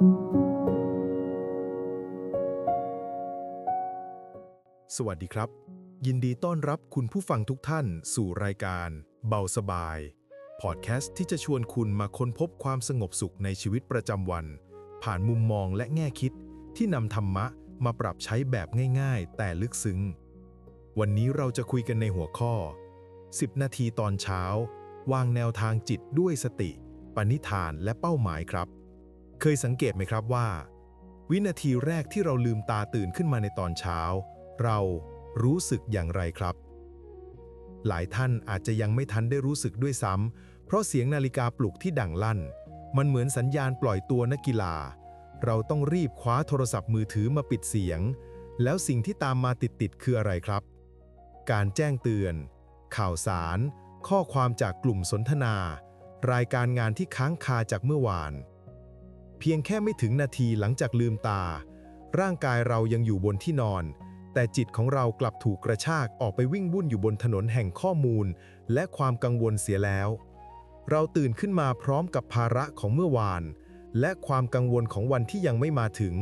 สวัสดีครับ ยินดีต้อนรับคุณผู้ฟังทุกท่านสู่รายการ เบาสบาย พอดแคสต์ที่จะชวนคุณมาค้นพบความสงบสุขในชีวิตประจำวัน ผ่านมุมมองและแง่คิดที่นำธรรมะมาปรับใช้แบบง่ายๆ แต่ลึกซึ้ง วันนี้เราจะคุยกันในหัวข้อ 10 นาทีตอนเช้า วางแนวทางจิตด้วยสติ ปณิธานและเป้าหมายครับ เคยสังเกตไหมครับว่า วินาทีแรกที่เราลืมตาตื่นขึ้นมาในตอนเช้า เรารู้สึกอย่างไรครับ หลายท่านอาจจะยังไม่ทันได้รู้สึกด้วยซ้ำเพราะเสียงนาฬิกาปลุกที่ดังลั่น มันเหมือนสัญญาณปล่อยตัวนักกีฬา เราต้องรีบคว้าโทรศัพท์มือถือมาปิดเสียง แล้วสิ่งที่ตามมาติดๆคืออะไรครับ การแจ้งเตือน ข่าวสาร ข้อความจากกลุ่มสนทนา รายการงานที่ค้างคาจากเมื่อวาน เพียงแค่ไม่ถึงนาทีหลังจากลืมตา ร่างกายเรายังอยู่บนที่นอน แต่จิตของเรากลับถูกกระชากออกไปวิ่งวุ่นอยู่บนถนนแห่งข้อมูล และความกังวลเสียแล้ว เราตื่นขึ้นมาพร้อมกับภาระของเมื่อวาน และความกังวลของวันที่ยังไม่มาถึง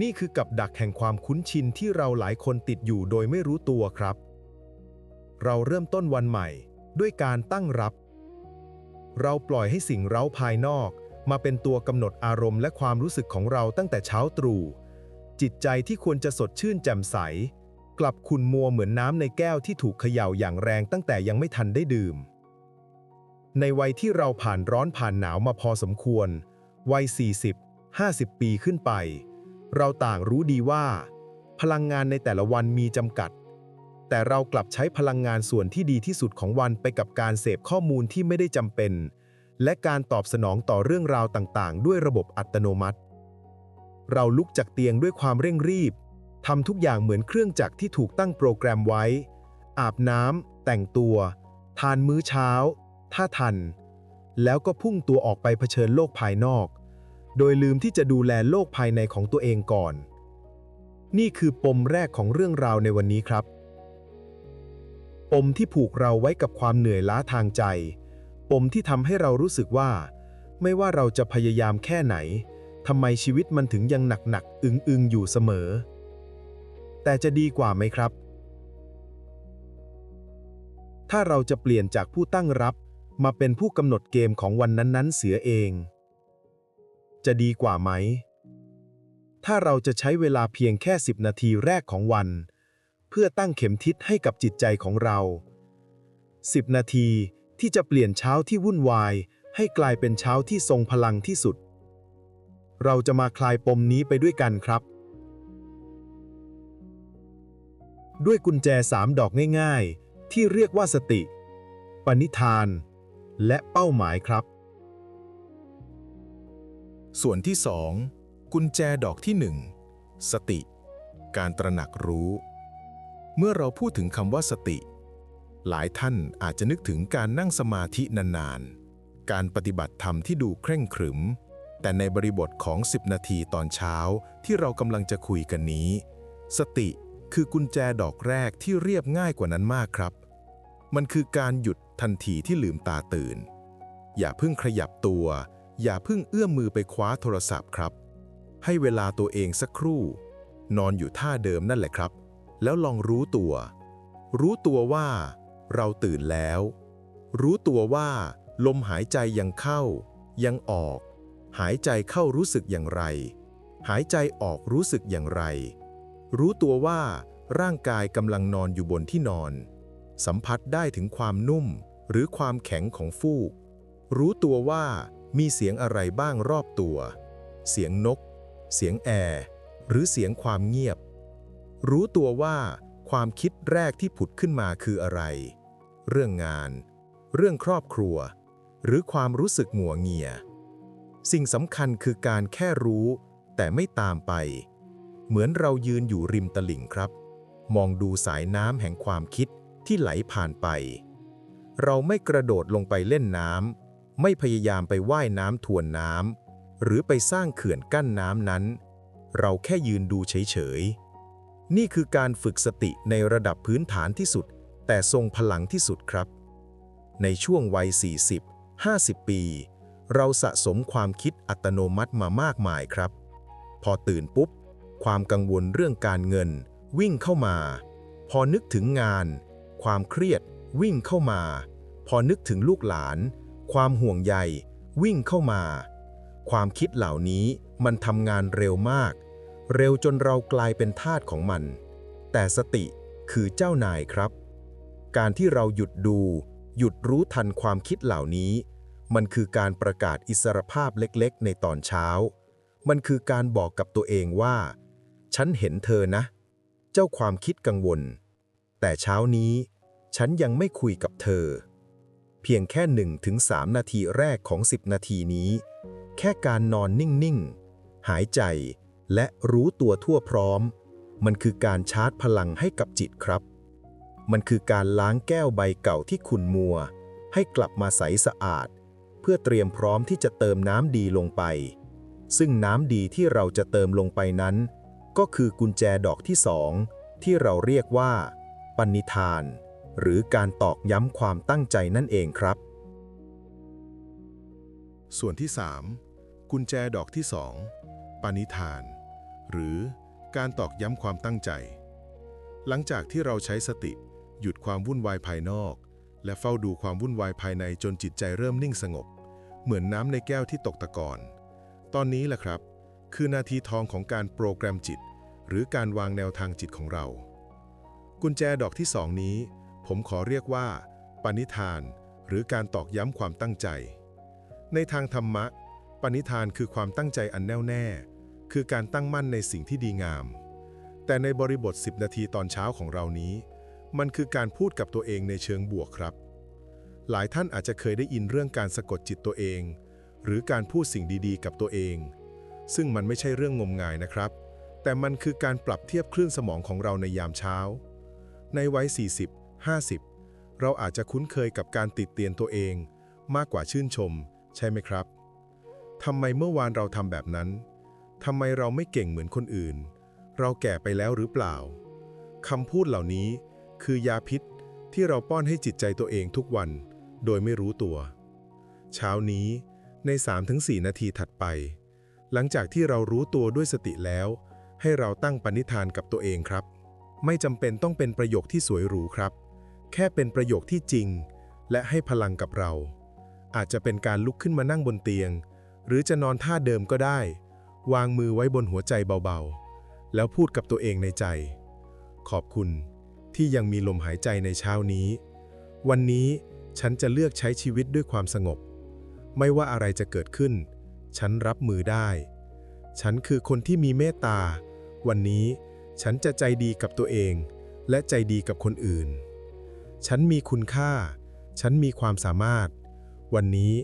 นี่คือกับดักแห่งความคุ้นชินที่เราหลายคนติดอยู่โดยไม่รู้ตัวครับ เราเริ่มต้นวันใหม่ ด้วยการตั้งรับ เราปล่อยให้สิ่งเร้าภายนอก มาเป็นตัวกำหนดอารมณ์และความรู้สึกของเราตั้งแต่เช้าตรู่ จิตใจที่ควรจะสดชื่นแจ่มใส กลับขุ่นมัวเหมือนน้ำในแก้วที่ถูกเขย่าอย่างแรงตั้งแต่ยังไม่ทันได้ดื่ม ในวัยที่เราผ่านร้อนผ่านหนาวมาพอสมควร วัย 40 50 ปีขึ้นไป เราต่างรู้ดีว่า พลังงานในแต่ละวันมีจำกัด แต่เรากลับใช้พลังงานส่วนที่ดีที่สุดของวันไปกับการเสพข้อมูลที่ไม่ได้จำเป็น และการตอบสนองต่อเรื่องราวต่างๆ ด้วยระบบอัตโนมัติ เราลุกจากเตียงด้วยความเร่งรีบทำทุกอย่างเหมือนเครื่องจักรที่ถูกตั้งโปรแกรมไว้ อาบน้ำแต่งตัว ทานมื้อเช้า ถ้าทัน แล้วก็พุ่งตัวออกไปเผชิญโลกภายนอก โดยลืมที่จะดูแลโลกภายในของตัวเองก่อน นี่คือปมแรกของเรื่องราวในวันนี้ครับ ปมที่ผูกเราไว้กับความเหนื่อยล้าทางใจ ปมที่ทำให้เรารู้สึกว่า ไม่ว่าเราจะพยายามแค่ไหนทำไมชีวิตมันถึงยังหนักๆอึงๆอยู่เสมอ แต่จะดีกว่าไหมครับ ถ้าเราจะเปลี่ยนจากผู้ตั้งรับ มาเป็นผู้กำหนดเกมของวันนั้นๆ เสียเอง จะดีกว่าไหม ถ้าเราจะใช้เวลาเพียงแค่ 10 นาทีแรกของวัน เพื่อตั้งเข็มทิศให้กับจิตใจของเรา 10 นาที ที่จะเปลี่ยนเช้าที่วุ่นวาย ให้กลายเป็นเช้าที่ทรงพลังที่สุด เราจะมาคลายปมนี้ไปด้วยกันครับ ด้วยกุญแจสามดอกง่ายๆ ที่เรียกว่าสติ ปณิธาน และเป้าหมายครับ ส่วนที่2กุญแจดอกที่1สติ การตระหนักรู้ เมื่อเราพูดถึงคำว่าสติ หลายท่านอาจจะนึกถึงการนั่งสมาธินานๆ การปฏิบัติธรรมที่ดูเคร่งขรึม แต่ในบริบทของ 10 นาทีตอนเช้าที่เรากำลังจะคุยกันนี้ สติคือกุญแจดอกแรกที่เรียบง่ายกว่านั้นมากครับ มันคือการหยุดทันทีที่ลืมตาตื่น อย่าเพิ่งขยับตัว อย่าเพิ่งเอื้อมมือไปคว้าโทรศัพท์ครับ ให้เวลาตัวเองสักครู่ นอนอยู่ท่าเดิมนั่นแหละครับ แล้วลองรู้ตัว รู้ตัวว่า เราตื่นแล้ว รู้ตัวว่า ลมหายใจยังเข้า ยังออก หายใจเข้ารู้สึกอย่างไร หายใจออกรู้สึกอย่างไร รู้ตัวว่าร่างกายกำลังนอนอยู่บนที่นอน สัมผัสได้ถึงความนุ่มหรือความแข็งของฟูก รู้ตัวว่ามีเสียงอะไรบ้างรอบตัว เสียงนก เสียงแอร์หรือเสียงความเงียบ รู้ตัวว่าความคิดแรกที่ผุดขึ้นมาคืออะไร เรื่องงาน เรื่องครอบครัว หรือความรู้สึกหงัวเงีย สิ่งสำคัญคือการแค่รู้ แต่ไม่ตามไป เหมือนเรายืนอยู่ริมตลิ่งครับ มองดูสายน้ำแห่งความคิดที่ไหลผ่านไป เราไม่กระโดดลงไปเล่นน้ำไม่พยายามไปว่ายน้ำทวนน้ำหรือไปสร้างเขื่อนกั้นน้ำนั้น เราแค่ยืนดูเฉยๆนี่คือการฝึกสติในระดับพื้นฐานที่สุด แต่ทรงพลังที่สุดครับ ในช่วงวัย 40 50 ปี เราสะสมความคิดอัตโนมัติมามากมายครับ พอตื่นปุ๊บ ความกังวลเรื่องการเงิน วิ่งเข้ามา พอนึกถึงงาน ความเครียด วิ่งเข้ามา พอนึกถึงลูกหลาน ความห่วงใย วิ่งเข้ามา ความคิดเหล่านี้มันทำงานเร็วมาก เร็วจนเรากลายเป็นทาสของมัน แต่สติคือเจ้านายครับ การที่เราหยุดดู หยุดรู้ทันความคิดเหล่านี้ มันคือการประกาศอิสรภาพเล็กๆ ในตอนเช้า มันคือการบอกกับตัวเองว่า ฉันเห็นเธอนะ เจ้าความคิดกังวล แต่เช้านี้ ฉันยังไม่คุยกับเธอ เพียงแค่หนึ่งถึงสามนาทีแรกของ 10 นาทีนี้ แค่การนอนนิ่ง ๆ หายใจและรู้ตัวทั่วพร้อม มันคือการชาร์จพลังให้กับจิตครับ มันคือการล้างแก้วใบเก่าที่ขุ่นมัว ให้กลับมาใสสะอาด เพื่อเตรียมพร้อมที่จะเติมน้ำดีลงไป ซึ่งน้ำดีที่เราจะเติมลงไปนั้น ก็คือกุญแจดอกที่สองที่เราเรียกว่า ปณิธาน หรือการตอกย้ำความตั้งใจนั่นเองครับ ส่วนที่ 3 กุญแจดอกที่2ปณิธาน หรือการตอกย้ำความตั้งใจ หลังจากที่เราใช้สติ หยุดความวุ่นวายภายนอก และเฝ้าดูความวุ่นวายภายในจนจิตใจเริ่มนิ่งสงบ เหมือนน้ำในแก้วที่ตกตะกอน ตอนนี้แหละครับ คือนาทีทองของการโปรแกรมจิต หรือการวางแนวทางจิตของเรา กุญแจดอกที่สองนี้ ผมขอเรียกว่า ปณิธาน หรือการตอกย้ำความตั้งใจ ในทางธรรมะ ปณิธานคือความตั้งใจอันแน่วแน่ คือการตั้งมั่นในสิ่งที่ดีงาม แต่ในบริบท 10 นาทีตอนเช้าของเรานี้ มันคือการพูดกับตัวเองในเชิงบวกครับ หลายท่านอาจจะเคยได้ยินเรื่องการสะกดจิตตัวเอง หรือการพูดสิ่งดีๆ กับตัวเอง ซึ่งมันไม่ใช่เรื่องงมงายนะครับ แต่มันคือการปรับเทียบคลื่นสมองของเราในยามเช้า ในวัย 40 50 เราอาจจะคุ้นเคยกับการติดเตียนตัวเอง มากกว่าชื่นชม ใช่ไหมครับทำไมเมื่อวานเราทำแบบนั้นทำไมเราไม่เก่งเหมือนคนอื่น เราแก่ไปแล้วหรือเปล่าคำพูดเหล่านี้ คือยาพิษที่เราป้อนให้จิตใจตัวเองทุกวัน โดยไม่รู้ตัว เช้านี้ใน 3-4 นาทีถัดไป หลังจากที่เรารู้ตัวด้วยสติแล้ว ให้เราตั้งปณิธานกับตัวเองครับ ไม่จำเป็นต้องเป็นประโยคที่สวยหรูครับ แค่เป็นประโยคที่จริง และให้พลังกับเรา อาจจะเป็นการลุกขึ้นมานั่งบนเตียง หรือจะนอนท่าเดิมก็ได้ วางมือไว้บนหัวใจเบาๆ แล้วพูดกับตัวเองในใจ ขอบคุณ ที่ยังมีลมหายใจในเช้านี้ วันนี้ฉันจะเลือกใช้ชีวิตด้วยความสงบ ไม่ว่าอะไรจะเกิดขึ้น ฉันรับมือได้ ฉันคือคนที่มีเมตตา วันนี้ฉันจะใจดีกับตัวเอง และใจดีกับคนอื่น ฉันมีคุณค่า ฉันมีความสามารถ วันนี้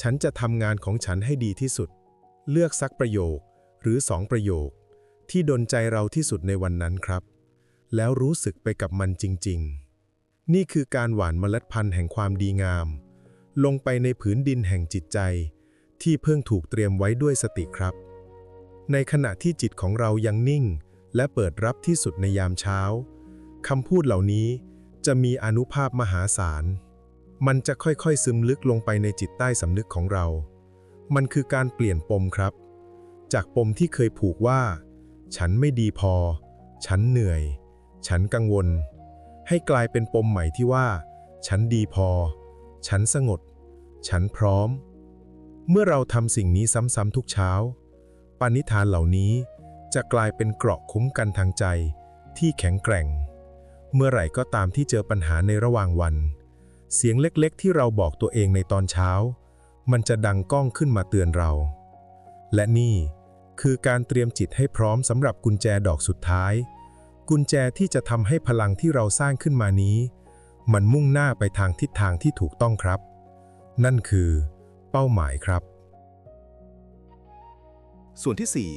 ฉันจะทำงานของฉันให้ดีที่สุด เลือกสักประโยคหรือสองประโยค ที่ดนใจเราที่สุดในวันนั้นครับ แล้วรู้สึกไปกับมันจริง ๆ นี่คือการหว่านเมล็ดพันธุ์แห่งความดีงาม ลงไปในผืนดินแห่งจิตใจ ที่เพิ่งถูกเตรียมไว้ด้วยสติครับ ในขณะที่จิตของเรายังนิ่ง และเปิดรับที่สุดในยามเช้าคำพูดเหล่านี้จะมีอนุภาพมหาศาล มันจะค่อยๆซึมลึกลงไปในจิตใต้สำนึกของเรา มันคือการเปลี่ยนปมครับ จากปมที่เคยผูกว่า ฉันไม่ดีพอ ฉันเหนื่อย ฉันกังวล ให้กลายเป็นปมใหม่ที่ว่า ฉันดีพอ ฉันสงบฉันพร้อม เมื่อเราทำสิ่งนี้ซ้ำๆทุกเช้า ปณิธานเหล่านี้จะกลายเป็นเกราะคุ้มกันทางใจที่แข็งแกร่ง เมื่อไหร่ก็ตามที่เจอปัญหาในระหว่างวัน เสียงเล็กๆ ที่เราบอกตัวเองในตอนเช้า มันจะดังก้องขึ้นมาเตือนเรา และนี่คือการเตรียมจิตให้พร้อมสำหรับกุญแจดอกสุดท้าย กุญแจที่จะทำให้พลังที่เราสร้างขึ้นมานี้ มันมุ่งหน้าไปทางทิศทางที่ถูกต้องครับ นั่นคือ เป้าหมายครับ ส่วนที่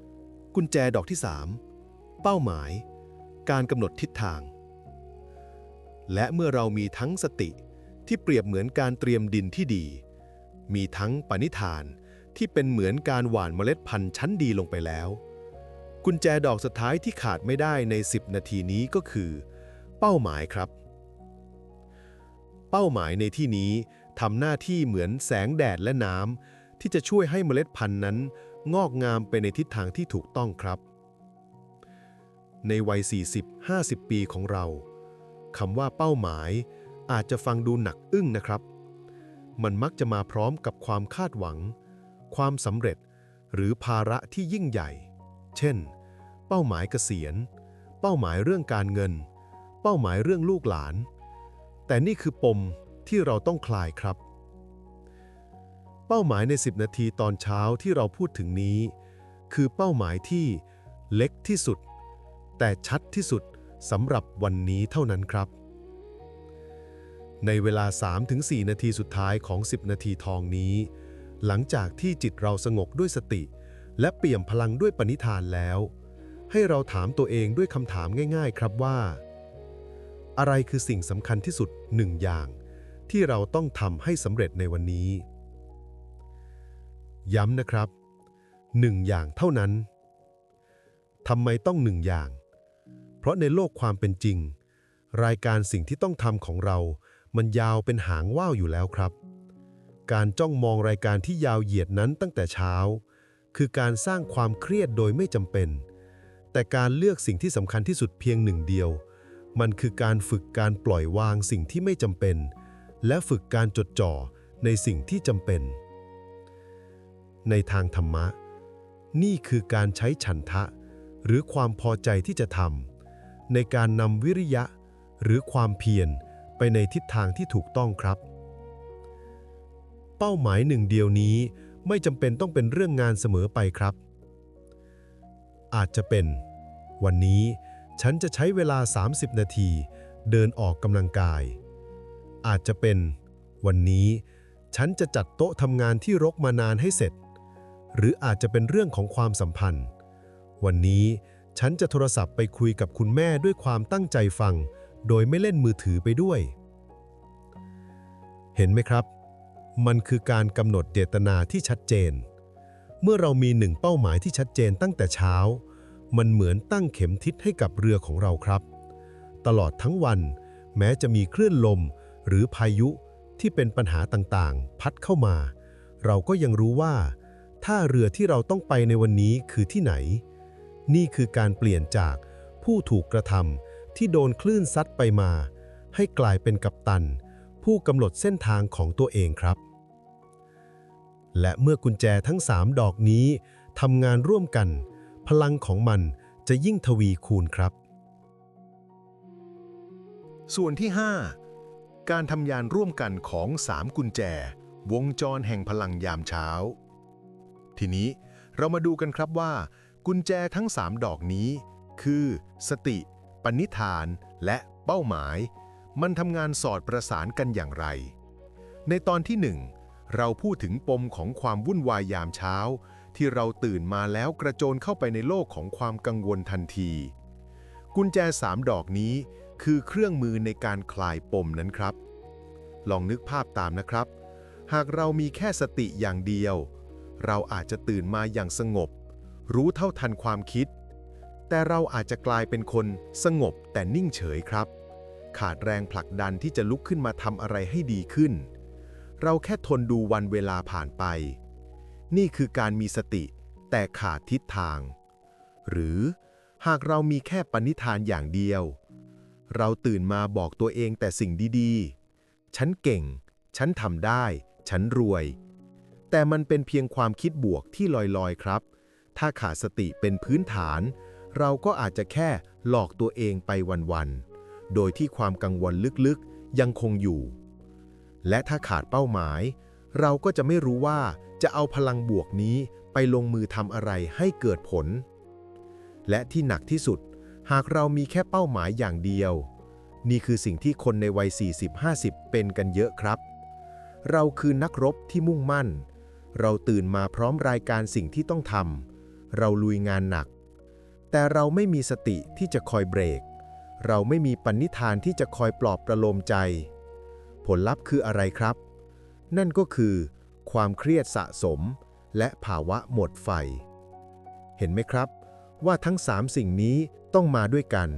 4 กุญแจดอกที่ 3 เป้าหมาย การกำหนดทิศทาง และเมื่อเรามีทั้งสติที่เปรียบเหมือนการเตรียมดินที่ดี มีทั้งปณิธานที่เป็นเหมือนการหว่านเมล็ดพันธุ์ชั้นดีลงไปแล้ว กุญแจดอกสุดท้ายที่ขาดไม่ได้ใน 10 นาทีนี้ก็คือ เป้าหมายครับ เป้าหมายในที่นี้ทำหน้าที่เหมือนแสงแดดและน้ำที่จะช่วยให้เมล็ดพันธุ์นั้น งอกงามไปในทิศทางที่ถูกต้องครับ ในวัย 40-50 ปีของเราคำว่าเป้าหมายอาจจะฟังดูหนักอึ้งนะครับ มันมักจะมาพร้อมกับความคาดหวัง ความสำเร็จ หรือภาระที่ยิ่งใหญ่ เช่น เป้าหมายเกษียณ เป้าหมายเรื่องการเงิน เป้าหมายเรื่องลูกหลาน แต่นี่คือปมที่เราต้องคลายครับ เป้าหมายใน 10 นาทีตอนเช้าที่เราพูดถึงนี้ คือเป้าหมายที่เล็กที่สุด แต่ชัดที่สุดสำหรับวันนี้เท่านั้นครับ ในเวลา 3-4 นาทีสุดท้ายของ 10 นาทีทองนี้ หลังจากที่จิตเราสงบด้วยสติ และเปี่ยมพลังด้วยปณิธานแล้ว ให้เราถามตัวเองด้วยคำถามง่าย ๆ ครับว่า อะไรคือสิ่งสำคัญที่สุดหนึ่งอย่าง ที่เราต้องทำให้สำเร็จในวันนี้ ย้ำนะครับหนึ่งอย่างเท่านั้นทำไมต้องหนึ่งอย่าง เพราะในโลกความเป็นจริง รายการสิ่งที่ต้องทำของเรา มันยาวเป็นหางว่าวอยู่แล้วครับ การจ้องมองรายการที่ยาวเหยียดนั้นตั้งแต่เช้า คือการสร้างความเครียดโดยไม่จำเป็น แต่การเลือกสิ่งที่สำคัญที่สุดเพียงหนึ่งเดียว มันคือการฝึกการปล่อยวางสิ่งที่ไม่จำเป็น และฝึกการจดจ่อในสิ่งที่จำเป็น ในทางธรรมะ นี่คือการใช้ฉันทะ หรือความพอใจที่จะทำในการนำวิริยะ หรือความเพียรไปในทิศทางที่ถูกต้องครับ เป้าหมายหนึ่งเดียวนี้ ไม่จำเป็นต้องเป็นเรื่องงานเสมอไปครับ อาจจะเป็น วันนี้ฉันจะใช้เวลา 30 นาที เดินออกกำลังกาย อาจจะเป็น วันนี้ ฉันจะจัดโต๊ะทำงานที่รกมานานให้เสร็จ หรืออาจจะเป็นเรื่องของความสัมพันธ์ วันนี้ฉันจะโทรศัพท์ไปคุยกับคุณแม่ด้วยความตั้งใจฟัง โดยไม่เล่นมือถือไปด้วย เห็นไหมครับ มันคือการกำหนดเจตนาที่ชัดเจน เมื่อเรามีหนึ่งเป้าหมายที่ชัดเจนตั้งแต่เช้า มันเหมือนตั้งเข็มทิศให้กับเรือของเราครับ ตลอดทั้งวัน แม้จะมีคลื่นลมหรือพายุที่เป็นปัญหาต่างๆ พัดเข้ามา เราก็ยังรู้ว่าถ้าเรือที่เราต้องไปในวันนี้คือที่ไหน นี่คือการเปลี่ยนจากผู้ถูกกระทำที่โดนคลื่นซัดไปมา ให้กลายเป็นกัปตัน ผู้กำหนดเส้นทางของตัวเองครับ และเมื่อกุญแจทั้งสามดอกนี้ทำงานร่วมกัน พลังของมันจะยิ่งทวีคูณครับ ส่วนที่ 5 การทำยานร่วมกันของ 3 กุญแจ วงจรแห่งพลังยามเช้า ทีนี้เรามาดูกันครับว่า กุญแจทั้ง 3 ดอกนี้ คือ สติ ปณิธาน และเป้าหมาย มันทำงานสอดประสานกันอย่างไร ในตอนที่1เราพูดถึงปมของความวุ่นวายยามเช้า ที่เราตื่นมาแล้วกระโจนเข้าไปในโลกของความกังวลทันที กุญแจสามดอกนี้คือเครื่องมือในการคลายปมนั้นครับ ลองนึกภาพตามนะครับ หากเรามีแค่สติอย่างเดียว เราอาจจะตื่นมาอย่างสงบ รู้เท่าทันความคิด แต่เราอาจจะกลายเป็นคนสงบแต่นิ่งเฉยครับ ขาดแรงผลักดันที่จะลุกขึ้นมาทำอะไรให้ดีขึ้น เราแค่ทนดูวันเวลาผ่านไป นี่คือการมีสติแต่ขาดทิศทาง หรือหากเรามีแค่ปณิธานอย่างเดียว เราตื่นมาบอกตัวเองแต่สิ่งดีๆ ฉันเก่ง ฉันทำได้ ฉันรวย แต่มันเป็นเพียงความคิดบวกที่ลอยๆครับ ถ้าขาดสติเป็นพื้นฐาน เราก็อาจจะแค่หลอกตัวเองไปวันๆ โดยที่ความกังวลลึกๆ ยังคงอยู่ และถ้าขาดเป้าหมาย เราก็จะไม่รู้ว่าจะเอาพลังบวกนี้ไปลงมือทำอะไรให้เกิดผล และที่หนักที่สุด หากเรามีแค่เป้าหมายอย่างเดียว นี่คือสิ่งที่คนในวัย 40-50 เป็นกันเยอะครับ เราคือนักรบที่มุ่งมั่น เราตื่นมาพร้อมรายการสิ่งที่ต้องทำเราลุยงานหนัก แต่เราไม่มีสติที่จะคอยเบรก เราไม่มีปณิธานที่จะคอยปลอบประโลมใจ ผลลัพธ์คืออะไรครับ นั่นก็คือ ความเครียดสะสม และภาวะหมดไฟ เห็นไหมครับ ว่าทั้งสามสิ่งนี้ต้องมาด้วยกัน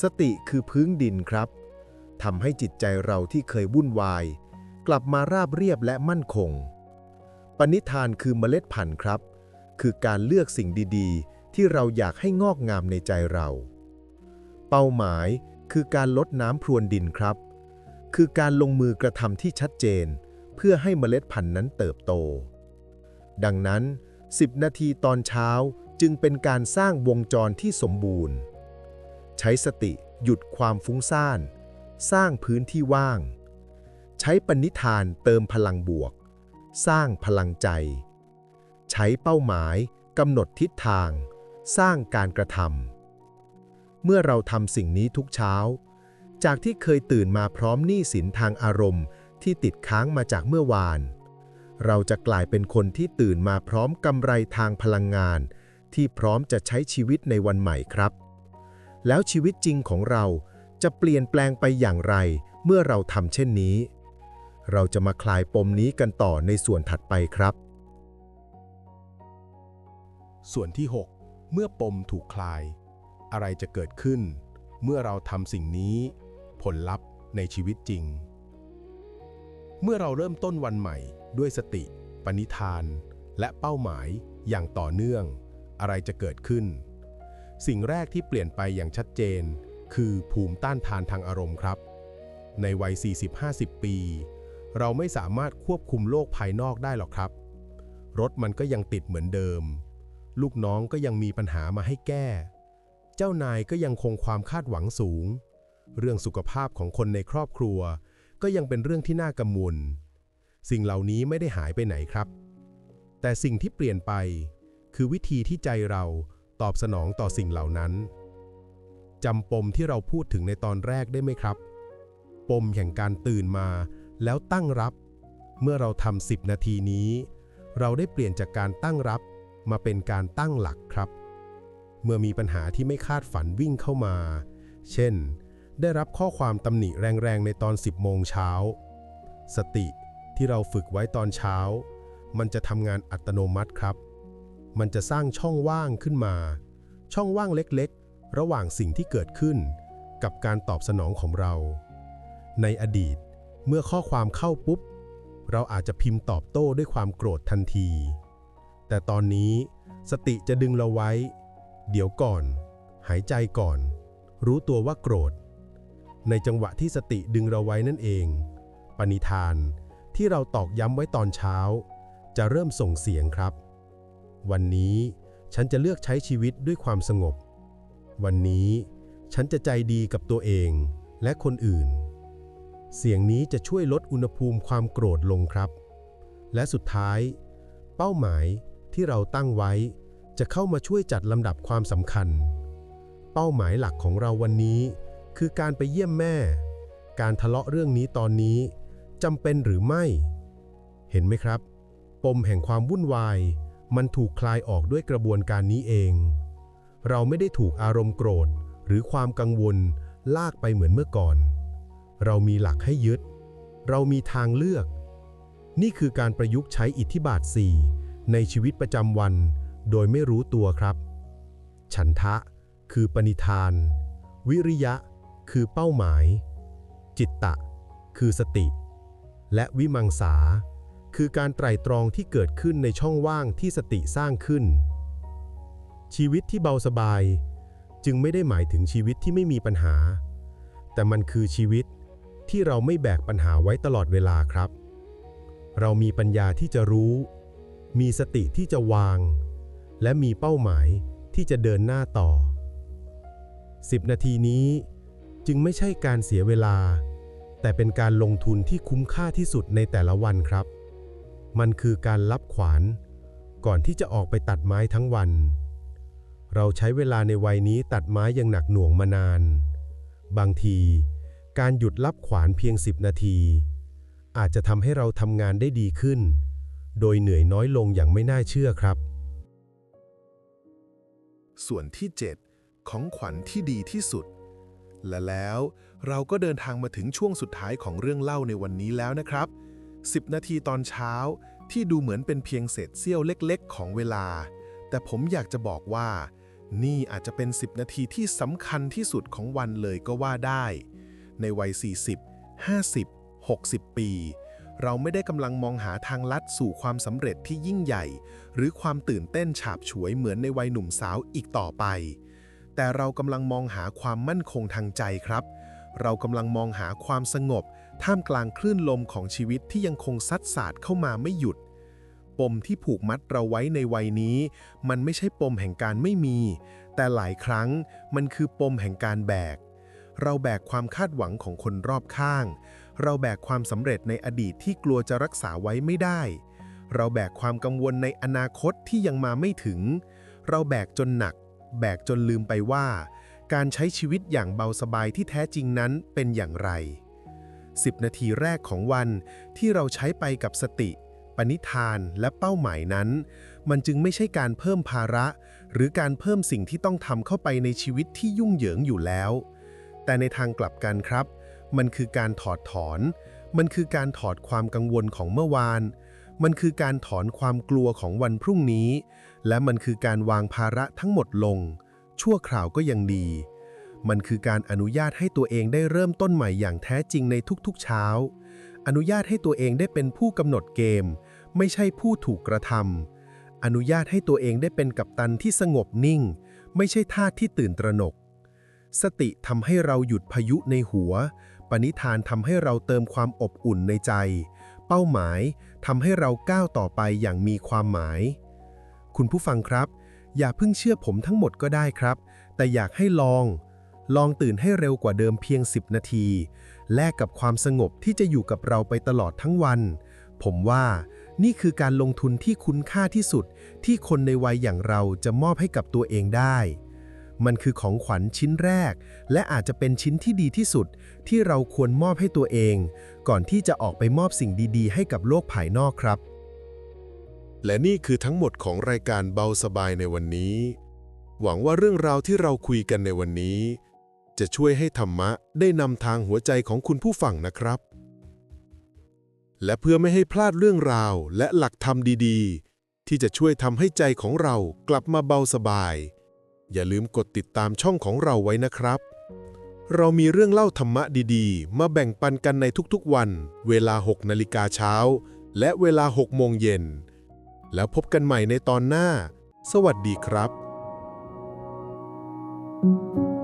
สติคือพื้นดินครับทำให้จิตใจเราที่เคยวุ่นวาย กลับมาราบเรียบและมั่นคง ปณิธานคือเมล็ดพันธุ์ครับ คือการเลือกสิ่งดี ๆ ที่เราอยากให้งอกงามในใจเรา เป้าหมายคือการลดน้ำพรวนดินครับ คือการลงมือกระทำที่ชัดเจน เพื่อให้เมล็ดพันธุ์นั้นเติบโต ดังนั้น 10 นาทีตอนเช้าจึงเป็นการสร้างวงจรที่สมบูรณ์ ใช้สติหยุดความฟุ้งซ่าน สร้างพื้นที่ว่าง ใช้ปณิธานเติมพลังบวก สร้างพลังใจ ใช้เป้าหมายกำหนดทิศทาง สร้างการกระทำ เมื่อเราทำสิ่งนี้ทุกเช้า จากที่เคยตื่นมาพร้อมหนี้สินทางอารมณ์ ที่ติดค้างมาจากเมื่อวาน เราจะกลายเป็นคนที่ตื่นมาพร้อมกำไรทางพลังงาน ที่พร้อมจะใช้ชีวิตในวันใหม่ครับ แล้วชีวิตจริงของเราจะเปลี่ยนแปลงไปอย่างไร เมื่อเราทำเช่นนี้ เราจะมาคลายปมนี้กันต่อในส่วนถัดไปครับ ส่วนที่ 6 เมื่อปมถูกคลาย อะไรจะเกิดขึ้น เมื่อเราทำสิ่งนี้ ผลลัพธ์ในชีวิตจริง เมื่อเราเริ่มต้นวันใหม่ ด้วยสติ ปณิธาน และเป้าหมายอย่างต่อเนื่อง อะไรจะเกิดขึ้น สิ่งแรกที่เปลี่ยนไปอย่างชัดเจน คือภูมิต้านทานทางอารมณ์ครับ ในวัย 40-50 ปี เราไม่สามารถควบคุมโลกภายนอกได้หรอกครับ รถมันก็ยังติดเหมือนเดิม ลูกน้องก็ยังมีปัญหามาให้แก้ เจ้านายก็ยังคงความคาดหวังสูง เรื่องสุขภาพของคนในครอบครัว ก็ยังเป็นเรื่องที่น่ากังวล สิ่งเหล่านี้ไม่ได้หายไปไหนครับ แต่สิ่งที่เปลี่ยนไป คือวิธีที่ใจเราตอบสนองต่อสิ่งเหล่านั้นจำปมที่เราพูดถึงในตอนแรกได้ไหมครับ ปมแห่งการตื่นมาแล้วตั้งรับ เมื่อเราทำ10นาทีนี้ เราได้เปลี่ยนจากการตั้งรับมาเป็นการตั้งหลักครับ เมื่อมีปัญหาที่ไม่คาดฝันวิ่งเข้ามา เช่น ได้รับข้อความตำหนิแรงๆในตอน 10 โมงเช้า สติที่เราฝึกไว้ตอนเช้า มันจะทำงานอัตโนมัติครับ มันจะสร้างช่องว่างขึ้นมา ช่องว่างเล็กๆ ระหว่างสิ่งที่เกิดขึ้น กับการตอบสนองของเรา ในอดีต เมื่อข้อความเข้าปุ๊บ เราอาจจะพิมพ์ตอบโต้ด้วยความโกรธทันที แต่ตอนนี้สติจะดึงเราไว้ เดี๋ยวก่อน หายใจก่อน รู้ตัวว่าโกรธ ในจังหวะที่สติดึงเราไว้นั่นเอง ปณิธานที่เราตอกย้ำไว้ตอนเช้า จะเริ่มส่งเสียงครับ วันนี้ฉันจะเลือกใช้ชีวิตด้วยความสงบ วันนี้ฉันจะใจดีกับตัวเองและคนอื่น เสียงนี้จะช่วยลดอุณหภูมิความโกรธลงครับ และสุดท้าย เป้าหมายที่เราตั้งไว้ จะเข้ามาช่วยจัดลำดับความสำคัญ เป้าหมายหลักของเราวันนี้ คือการไปเยี่ยมแม่ การทะเลาะเรื่องนี้ตอนนี้จำเป็นหรือไม่ เห็นไหมครับ ปมแห่งความวุ่นวาย มันถูกคลายออกด้วยกระบวนการนี้เอง เราไม่ได้ถูกอารมณ์โกรธ หรือความกังวลลากไปเหมือนเมื่อก่อน เรามีหลักให้ยึด เรามีทางเลือก นี่คือการประยุกต์ใช้อิทธิบาท 4 ในชีวิตประจำวัน โดยไม่รู้ตัวครับ ฉันทะคือปณิธาน วิริยะคือเป้าหมาย จิตตะ คือสติ และวิมังสา คือการไตร่ตรองที่เกิดขึ้นในช่องว่างที่สติสร้างขึ้น ชีวิตที่เบาสบาย จึงไม่ได้หมายถึงชีวิตที่ไม่มีปัญหา แต่มันคือชีวิตที่เราไม่แบกปัญหาไว้ตลอดเวลาครับ เรามีปัญญาที่จะรู้ มีสติที่จะวาง และมีเป้าหมายที่จะเดินหน้าต่อ 10 นาทีนี้จึงไม่ใช่การเสียเวลา แต่เป็นการลงทุนที่คุ้มค่าที่สุดในแต่ละวันครับ มันคือการรับขวาน ก่อนที่จะออกไปตัดไม้ทั้งวัน เราใช้เวลาในวัยนี้ตัดไม้อยังหนักหน่วงมานาน บางทีการหยุดรับขวานเพียง 10 นาที อาจจะทำให้เราทำงานได้ดีขึ้น โดยเหนื่อยน้อยลงอย่างไม่น่าเชื่อครับ ส่วนที่ 7 ของขวัญที่ดีที่สุด และแล้วเราก็เดินทางมาถึงช่วงสุดท้ายของเรื่องเล่าในวันนี้แล้วนะครับ 10 นาทีตอนเช้าที่ดูเหมือนเป็นเพียงเศษเสี้ยวเล็กๆ ของเวลา แต่ผมอยากจะบอกว่า นี่อาจจะเป็น 10 นาทีที่สำคัญที่สุดของวันเลยก็ว่าได้ ในวัย 40 50 60 ปี เราไม่ได้กำลังมองหาทางลัดสู่ความสำเร็จที่ยิ่งใหญ่ หรือความตื่นเต้นฉาบฉวยเหมือนในวัยหนุ่มสาวอีกต่อไป แต่เรากำลังมองหาความมั่นคงทางใจครับ เรากำลังมองหาความสงบ ท่ามกลางคลื่นลมของชีวิตที่ยังคงซัดสาดเข้ามาไม่หยุด ปมที่ผูกมัดเราไว้ในวัยนี้ มันไม่ใช่ปมแห่งการไม่มี แต่หลายครั้งมันคือปมแห่งการแบกเราแบกความคาดหวังของคนรอบข้าง เราแบกความสำเร็จในอดีตที่กลัวจะรักษาไว้ไม่ได้ เราแบกความกังวลในอนาคตที่ยังมาไม่ถึง เราแบกจนหนัก แบกจนลืมไปว่า การใช้ชีวิตอย่างเบาสบายที่แท้จริงนั้นเป็นอย่างไร 10 นาทีแรกของวันที่เราใช้ไปกับสติ ปณิธานและเป้าหมายนั้น มันจึงไม่ใช่การเพิ่มภาระ หรือการเพิ่มสิ่งที่ต้องทำเข้าไปในชีวิตที่ยุ่งเหยิงอยู่แล้ว แต่ในทางกลับกันครับ มันคือการถอดถอน มันคือการถอดความกังวลของเมื่อวาน มันคือการถอนความกลัวของวันพรุ่งนี้ และมันคือการวางภาระทั้งหมดลง ชั่วคราวก็ยังดี มันคือการอนุญาตให้ตัวเองได้เริ่มต้นใหม่อย่างแท้จริงในทุกๆเช้า อนุญาตให้ตัวเองได้เป็นผู้กำหนดเกม ไม่ใช่ผู้ถูกกระทำอนุญาตให้ตัวเองได้เป็นกัปตันที่สงบนิ่ง ไม่ใช่ท่าที่ตื่นตระหนกสติทำให้เราหยุดพายุในหัว ปณิธานทำให้เราเติมความอบอุ่นในใจ เป้าหมายทำให้เราก้าวต่อไปอย่างมีความหมาย คุณผู้ฟังครับ อย่าเพิ่งเชื่อผมทั้งหมดก็ได้ครับ แต่อยากให้ลอง ลองตื่นให้เร็วกว่าเดิมเพียง 10 นาที แลกกับความสงบที่จะอยู่กับเราไปตลอดทั้งวัน ผมว่านี่คือการลงทุนที่คุ้มค่าที่สุดที่คนในวัยอย่างเราจะมอบให้กับตัวเองได้ มันคือของขวัญชิ้นแรก และอาจจะเป็นชิ้นที่ดีที่สุด ที่เราควรมอบให้ตัวเอง ก่อนที่จะออกไปมอบสิ่งดีๆ ให้กับโลกภายนอกครับ และนี่คือทั้งหมดของรายการเบาสบายในวันนี้ หวังว่าเรื่องราวที่เราคุยกันในวันนี้ จะช่วยให้ธรรมะได้นำทางหัวใจของคุณผู้ฟังนะครับ และเพื่อไม่ให้พลาดเรื่องราวและหลักธรรมดี ๆ ที่จะช่วยทำให้ใจของเรากลับมาเบาสบาย อย่าลืมกดติดตามช่องของเราไว้นะครับ เรามีเรื่องเล่าธรรมะดีๆ มาแบ่งปันกันในทุกๆวัน เวลา 6 นาฬิกาเช้า และเวลา 6 โมงเย็น แล้วพบกันใหม่ในตอนหน้า สวัสดีครับ thank you